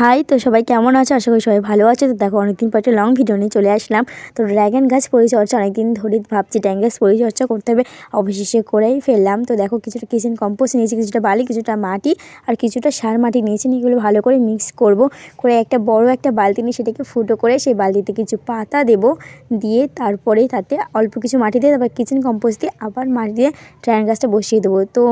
High, তো সবাই কেমন আছো? আশা করি সবাই ভালো আছে। তো দেখো, অনেকদিন পর একটা লং ভিডিও নিয়ে চলে আসলাম। তো ড্র্যাগন গাছ পরিচর্যা, অনেকদিন ধরে ভাবছি ড্র্যাগন গাছ পরিচর্যা করতে হবে। অবশেষে করেই ফেললাম। তো দেখো, কিছুটা কিচেন কম্পোস্ট নিয়েছি, কিছুটা বালি, কিছুটা মাটি আর কিছুটা সার মাটি নিয়েছি নিয়ে এগুলো ভালো করে মিক্স করব। করে একটা বড় একটা বালতি নিয়ে সেটাকে ফুটো করে সেই বালতিতে কিছু পাতা দেব। দিয়ে তারপরে তাতে অল্প কিছু মাটি দিয়ে তারপর কিচেন কম্পোস্ট দিয়ে আবার মাটি দিয়ে ড্র্যাগন গাছটা বসিয়ে দেবো। তো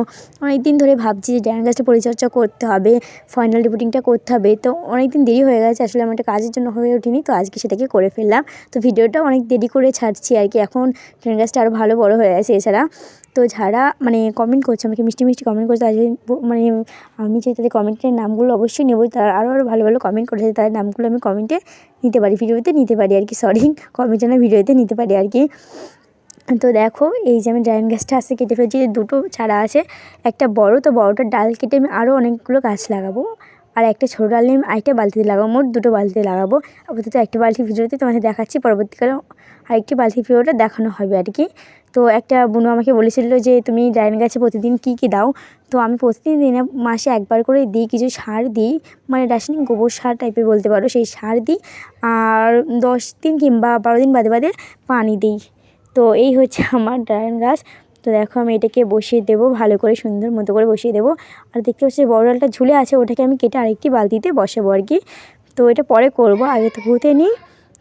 অনেক দিন ধরে ভাবছি যে ড্র্যাগন গাছটা পরিচর্যা করতে হবে ফাইনাল রিপোর্টিংটা করতে হবে। তো অনেক দিন দেরি হয়ে গেছে, আসলে আমার একটা কাজের জন্য হয়ে ওঠেনি তো আজকে সেটাকে করে ফেললাম। তো ভিডিওটা অনেক দেরি করে ছাড়ছি আর কি, এখন ট্রেন গাছটা আরও ভালো বড় হয়ে গেছে এছাড়া। তো যারা মানে কমেন্ট করছে, আমাকে মিষ্টি মিষ্টি কমেন্ট করছে আজকে মানে আমি চাই তাদের কমেন্টের নামগুলো অবশ্যই নেব, তারা আরও আরও ভালো ভালো কমেন্ট করেছে, তাদের নামগুলো আমি কমেন্টে নিতে পারি, ভিডিওতে নিতে পারি আর কি সরি কমেন্টে না, ভিডিওতে নিতে পারি আর কি। তো দেখো, এই যে আমি ড্রাগন গাছটা আসতে কেটে ফেলছি, দুটো চারা আছে, একটা বড়, তো বড়টার ডাল কেটে আমি আরও অনেকগুলো গাছ লাগাবো। আর একটা ছোটো ডাল নিয়ে আরেকটা বালতিতে লাগাবো। মোট দুটো বালতিতে লাগাবো। আপাতত একটা বালতি ভিডিওতে তোমাদের দেখাচ্ছি, পরবর্তীকালে আরেকটি বালতি ভিডিওটা দেখানো হবে আর কি। তো একটা বুনু আমাকে বলেছিল যে, তুমি ড্রাগন গাছে প্রতিদিন কী কী দাও? তো আমি প্রতিদিন দিনে মাসে একবার করে দিই, কিছু সার দিই মানে রাসায়নিক গোবর সার টাইপের বলতে পারো, সেই সার দিই। আর দশ দিন কিংবা বারো দিন বাদে বাদে পানি দিই। তো এই হচ্ছে আমার ড্রাগন গাছ। তো দেখো আমি এটাকে বসিয়ে দেবো, ভালো করে সুন্দর মতো করে বসিয়ে দেবো। আর দেখতে পাচ্ছি বড় ডালটা ঝুলে আছে, ওটাকে আমি কেটে আরেকটি বালতিতে বসাবো আর কি। তো এটা পরে করব, আগে তো পুঁতে নিই।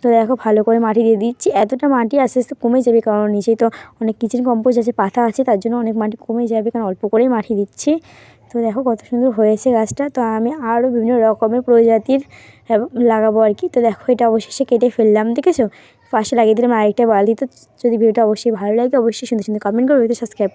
তো দেখো ভালো করে মাটি দিয়ে দিচ্ছি। এতটা মাটি আস্তে আস্তে কমে যাবে, কারণ নিচেই তো অনেক কিচেন কম্পোস্ট আছে, পাতা আছে, তার জন্য অনেক মাটি কমে যাবে, কারণ অল্প করেই মাটি দিচ্ছি। তো দেখো কত সুন্দর হয়েছে গাছটা। তো আমি আরও বিভিন্ন রকমের প্রজাতির লাগাবো আর কি। তো দেখো এটা অবশেষে কেটে ফেললাম, দেখেছ? পাশে লাগিয়ে দিলাম আরেকটা বালতি। তো যদি ভিডিওটা অবশ্যই ভালো লাগে, অবশ্যই সুন্দর সুন্দর কমেন্ট করবে। তো সাবস্ক্রাইব